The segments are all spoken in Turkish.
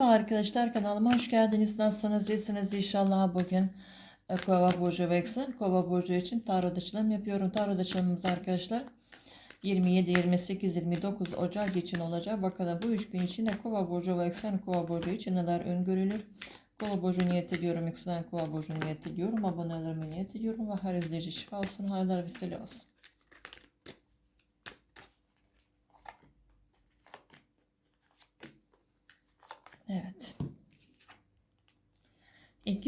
Arkadaşlar kanalıma hoş geldiniz. Nasılsınız? İyisiniz inşallah bugün e, Kova Burcu ve Kova Burcu için tarot açılım yapıyorum. Tarot açılımımız arkadaşlar 27, 28, 29 Ocak için olacak. Bakalım bu üç gün içinde Kova Burcu ve Eksen Kova Burcu için neler öngörülür? Kova Burcu niyet ediyorum. Eksen Kova Burcu niyet ediyorum. Abonelerime niyet ediyorum. Ve her izleyici şifa olsun. Hayırlar vesile olsun.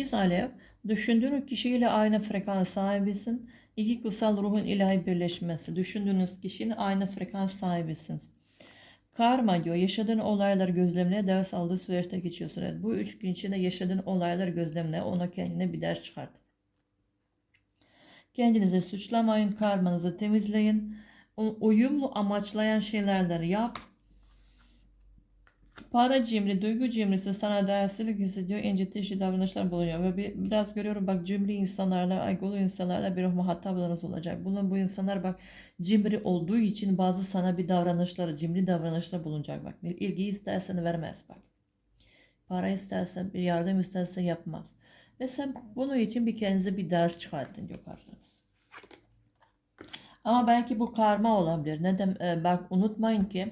8 alev düşündüğünüz kişiyle aynı frekans sahibisin. İki kutsal ruhun ilahi birleşmesi. Düşündüğünüz kişinin aynı frekans sahibisiniz. Karma diyor yaşadığın olayları gözlemle ders aldığı süreçte geçiyorsun. Evet, bu üç gün içinde yaşadığın olayları gözlemle ona kendine bir ders çıkart. Kendinize suçlamayın, karmanızı temizleyin. Uyumlu amaçlayan şeylerden yap. Para cimri, duygu cimrisi sana değersizlik hissediyor, incitici davranışlar bulunuyor. Ve bir, biraz görüyorum bak cimri insanlarla, egolu insanlarla bir muhataplarınız olacak. Bunun bu insanlar bak cimri olduğu için bazı sana bir davranışları, cimri davranışlar bulunacak bak. Bir ilgi istersen vermez bak. Para istersen, bir yardım istersen yapmaz. Ve sen bunun için bir kendinize bir ders çıkartın diyor kartlarımız. Ama belki bu karma olabilir. Neden? Ee, bak unutmayın ki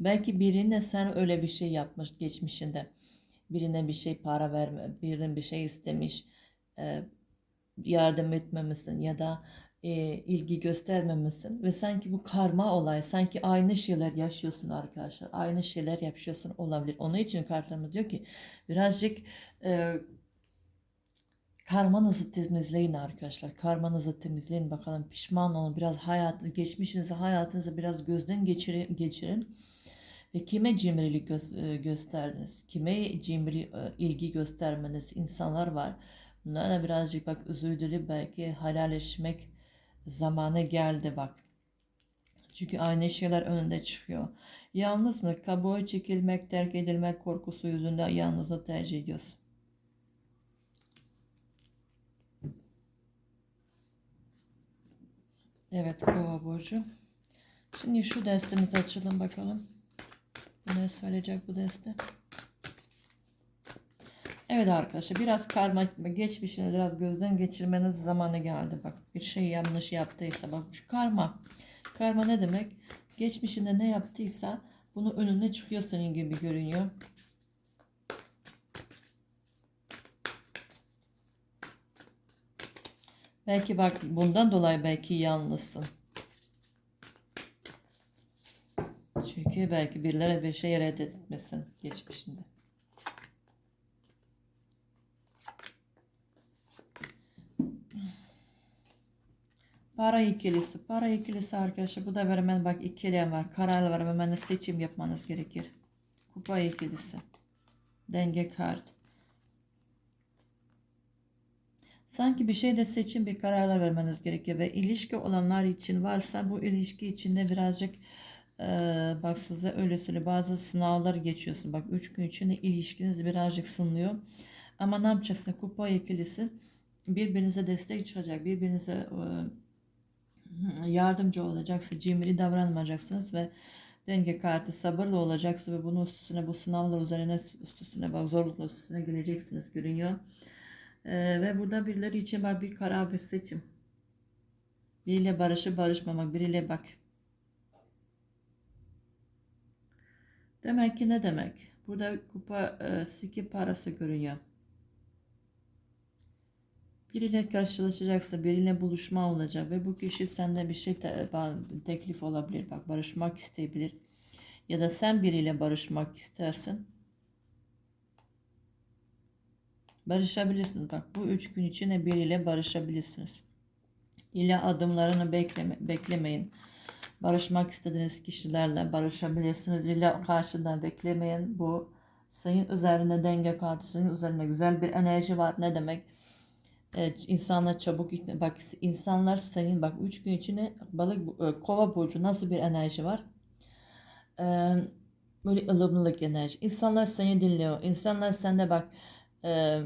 belki birine sen öyle bir şey yapmış geçmişinde. Birine bir şey para verme, birine bir şey istemiş, e, yardım etmemesin ya da e, ilgi göstermemesin ve sanki bu karma olay, sanki aynı şeyler yaşıyorsun arkadaşlar, aynı şeyler yaşıyorsun olabilir. Onun için kartlarımız diyor ki birazcık e, Karmanızı temizleyin arkadaşlar. Karmanızı temizleyin bakalım. Pişman olun. Biraz hayat, geçmişinizi, hayatınızı biraz gözden geçirin. geçirin. Ve kime cimrilik gö- e, gösterdiniz? Kime cimri e, ilgi göstermeniz? insanlar var. Bunlarla birazcık bak üzüldülü belki helalleşmek zamanı geldi bak. Çünkü aynı şeyler önünde çıkıyor. Yalnız mı? Kabuğa çekilmek, terk edilmek korkusu yüzünden yalnızlığı tercih ediyorsun. Evet kova burcu. Şimdi şu destemizi açalım bakalım. Ne söyleyecek bu deste? Evet arkadaşlar biraz karma geçmişini biraz gözden geçirmeniz zamanı geldi. Bak bir şey yanlış yaptıysa bak şu karma. Karma ne demek? Geçmişinde ne yaptıysa bunu önüne çıkıyor senin gibi görünüyor. Belki bak bundan dolayı belki yalnızsın. Çünkü belki birileri bir şey reddetmesin geçmişinde. Para ikilisi. Para ikilisi arkadaşlar. Bu da hemen bak ikilem var. Karar var. Hemen seçim yapmanız gerekir. Kupa ikilisi. Denge kart. Sanki bir şeyde seçim bir kararlar vermeniz gerekiyor ve ilişki olanlar için varsa bu ilişki içinde birazcık e, bak size öyle söyle bazı sınavlar geçiyorsun. Bak 3 gün içinde ilişkiniz birazcık sınıyor. Ama ne yapacaksın? Kupa ikilisi birbirinize destek çıkacak. Birbirinize e, yardımcı olacaksınız. Cimri davranmayacaksınız ve denge kartı sabırlı olacaksınız ve bunun üstüne bu sınavlar üzerine üstüne bak zorlukla üstüne geleceksiniz görünüyor. Ee, ve burada birileri için var bir karar bir seçim. Biriyle barışı barışmamak, biriyle bak. Demek ki ne demek? Burada kupa e, siki parası görünüyor. Biriyle karşılaşacaksa, biriyle buluşma olacak ve bu kişi sende bir şey te- teklif olabilir. Bak barışmak isteyebilir. Ya da sen biriyle barışmak istersin. Barışabilirsiniz. Bak bu üç gün içinde biriyle barışabilirsiniz. İle adımlarını bekleme, beklemeyin. Barışmak istediğiniz kişilerle barışabilirsiniz. İle karşıdan beklemeyin. Bu senin üzerine denge kartı, senin üzerine güzel bir enerji var. Ne demek? Evet, insanlar çabuk bak insanlar senin bak üç gün içinde balık e, kova burcu nasıl bir enerji var? Ee, böyle ılımlılık enerji. İnsanlar seni dinliyor. İnsanlar sende bak e,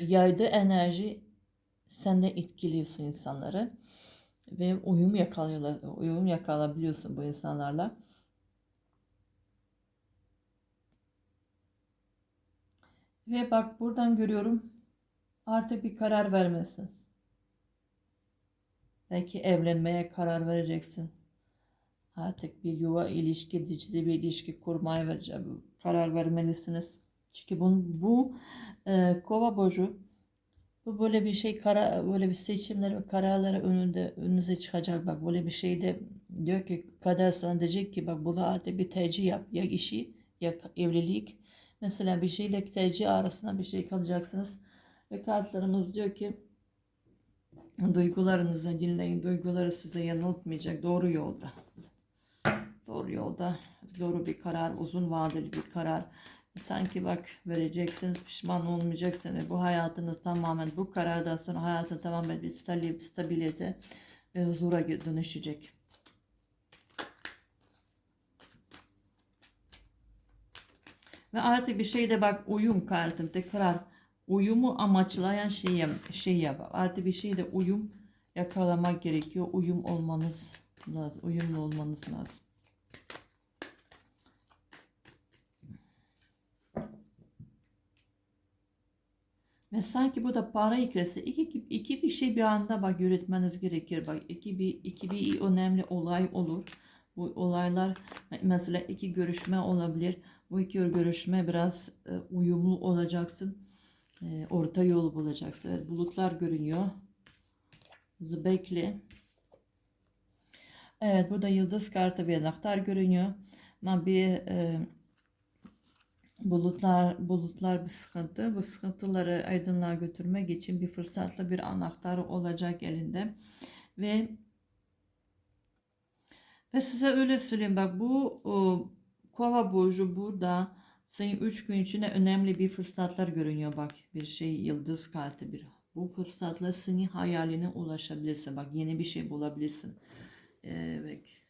yaydığı enerji sende etkiliyorsun insanları ve uyum yakalıyorlar, uyum yakalayabiliyorsun bu insanlarla. Ve bak buradan görüyorum artık bir karar vermesiniz. Belki evlenmeye karar vereceksin. Artık bir yuva ilişki, dicili bir ilişki kurmaya. Karar vermelisiniz. Çünkü bu, bu e, kova burcu bu böyle bir şey kara böyle bir seçimler ve kararları önünde önünüze çıkacak. Bak böyle bir şeyde diyor ki kader sana diyecek ki bak burada artık bir tercih yap. Ya işi ya evlilik. Mesela bir şeyle tercih arasında bir şey kalacaksınız ve kartlarımız diyor ki duygularınızı dinleyin. Duyguları size yanıltmayacak. Doğru yolda. Doğru yolda. Doğru bir karar uzun vadeli bir karar Sanki bak vereceksiniz pişman olmayacaksınız. Bu hayatınız tamamen bu karardan sonra hayatın tamamen bir stabil, stabilite ve huzura dönüşecek. Ve artık bir şeyde bak uyum kartım tekrar uyumu amaçlayan şey, şey yap. Artık bir şeyde uyum yakalamak gerekiyor. Uyum olmanız lazım. Uyumlu olmanız lazım. Ve sanki bu da para ikresi. İki, iki bir şey bir anda bak yürütmeniz gerekir. Bak iki bir, iki bir önemli olay olur. Bu olaylar mesela iki görüşme olabilir. Bu iki görüşme biraz e, uyumlu olacaksın. E, orta yol bulacaksın. Evet, bulutlar görünüyor. Bekle. Evet burada yıldız kartı bir anahtar görünüyor. Ama bir e, Bulutlar, bulutlar bir sıkıntı. Bu sıkıntıları aydınlığa götürmek için bir fırsatlı bir anahtar olacak elinde. Ve ve size öyle söyleyeyim bak bu o, kova burcu burada senin 3 gün içinde önemli bir fırsatlar görünüyor bak bir şey yıldız kartı bir bu fırsatla senin hayaline ulaşabilirsin bak yeni bir şey bulabilirsin evet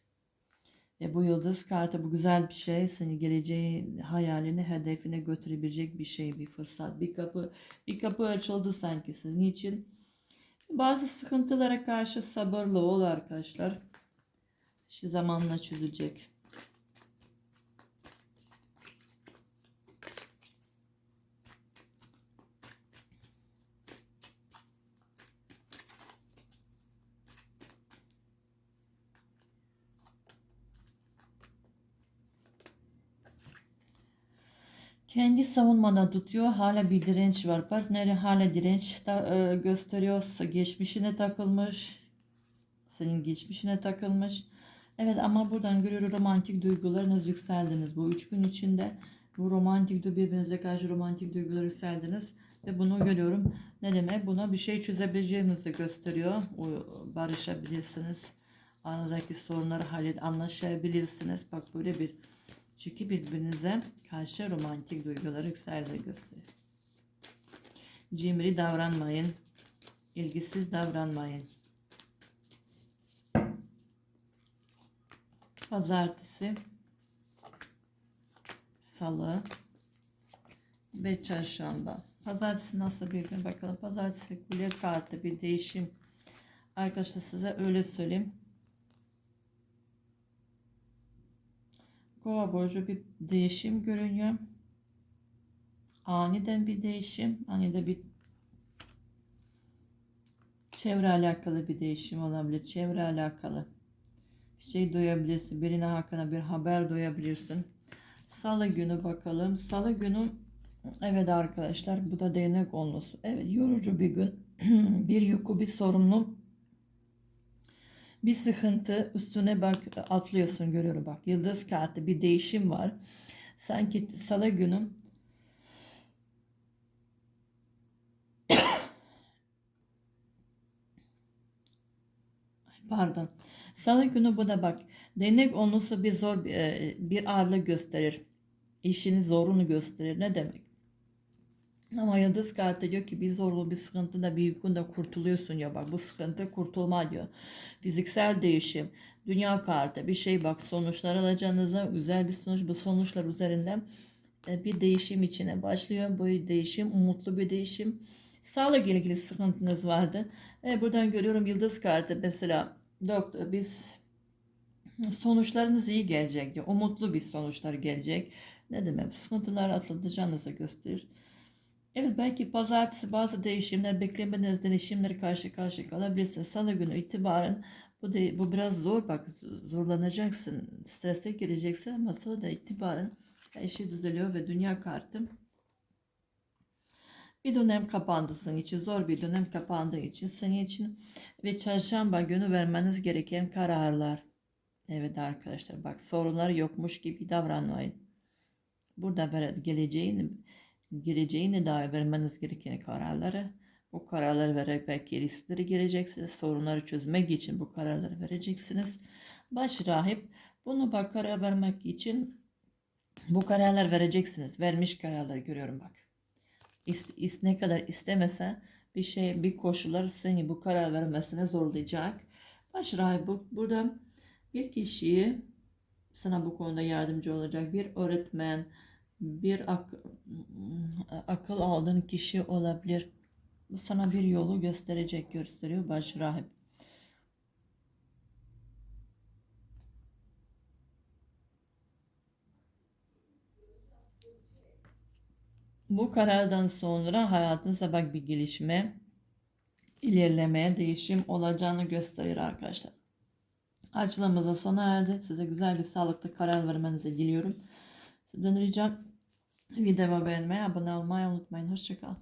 ve bu yıldız kartı bu güzel bir şey. Seni geleceği hayalini, hedefine götürebilecek bir şey, bir fırsat, bir kapı. Bir kapı açıldı sanki sizin için. Bazı sıkıntılara karşı sabırlı ol arkadaşlar. Şu zamanla çözülecek. Kendi savunmada tutuyor. Hala bir direnç var. Partneri hala direnç da, e, gösteriyor. Geçmişine takılmış. Senin geçmişine takılmış. Evet ama buradan görüyorum romantik duygularınız yükseldiniz. Bu üç gün içinde bu romantik birbirinize karşı romantik duygular yükseldiniz. Ve bunu görüyorum. Ne demek? Buna bir şey çözebileceğinizi gösteriyor. Barışabilirsiniz. Aranızdaki sorunları hallet, anlaşabilirsiniz. Bak böyle bir çünkü birbirinize karşı romantik duyguları yükseldi gösterir. Cimri davranmayın. ilgisiz davranmayın. Pazartesi, salı ve çarşamba. Pazartesi nasıl bir gün bakalım. Pazartesi kule kartı bir değişim. Arkadaşlar size öyle söyleyeyim. Kova burcu bir değişim görünüyor. Aniden bir değişim. Aniden bir çevre alakalı bir değişim olabilir. Çevre alakalı bir şey duyabilirsin. Birine hakkında bir haber duyabilirsin. Salı günü bakalım. Salı günü evet arkadaşlar bu da değnek onlusu. Evet yorucu bir gün. bir yükü bir sorumlu bir sıkıntı üstüne bak atlıyorsun görüyorum bak yıldız kartı bir değişim var. Sanki salı günü pardon. Salı günü bu da bak. Denek onusu bir zor e, bir ağırlık gösterir. İşini zorunu gösterir. Ne demek? Ama yıldız kartı diyor ki bir zorlu bir sıkıntıda bir yükünde kurtuluyorsun ya bak bu sıkıntı kurtulma diyor. Fiziksel değişim, dünya kartı bir şey bak sonuçlar alacağınıza güzel bir sonuç bu sonuçlar üzerinden e, bir değişim içine başlıyor. Bu değişim umutlu bir değişim. Sağlık ilgili sıkıntınız vardı. E, buradan görüyorum yıldız kartı mesela doktor biz sonuçlarınız iyi gelecek diyor. Umutlu bir sonuçlar gelecek. Ne demek? Sıkıntılar atlatacağınızı gösterir. Evet belki pazartesi bazı değişimler beklemediğiniz değişimleri karşı karşıya kalabilirsiniz. Salı günü itibaren bu de, bu biraz zor bak zorlanacaksın. Strese gireceksin ama salıda itibaren her şey düzeliyor ve dünya kartı bir dönem kapandı için zor bir dönem kapandığı için senin için ve çarşamba günü vermeniz gereken kararlar. Evet arkadaşlar bak sorunlar yokmuş gibi davranmayın. Burada ver, geleceğine dair vermeniz gereken kararları bu kararları vererek belki risklere gireceksiniz. Sorunları çözmek için bu kararları vereceksiniz. Baş rahip bunu bak karar vermek için bu kararlar vereceksiniz. Vermiş kararları görüyorum bak. İst, is- ne kadar istemese bir şey bir koşullar seni bu karar vermesine zorlayacak. Baş rahip bu, burada bir kişiyi sana bu konuda yardımcı olacak bir öğretmen, bir ak- akıl aldığın kişi olabilir. Bu sana bir yolu gösterecek gösteriyor baş rahip. Bu karardan sonra hayatınızda bak bir gelişme, ilerlemeye, değişim olacağını gösterir arkadaşlar. Açılımımız da sona erdi. Size güzel bir sağlıklı karar vermenizi diliyorum. Sizden ricam videomu beğenmeyi, abone olmayı unutmayın. Hoşçakalın.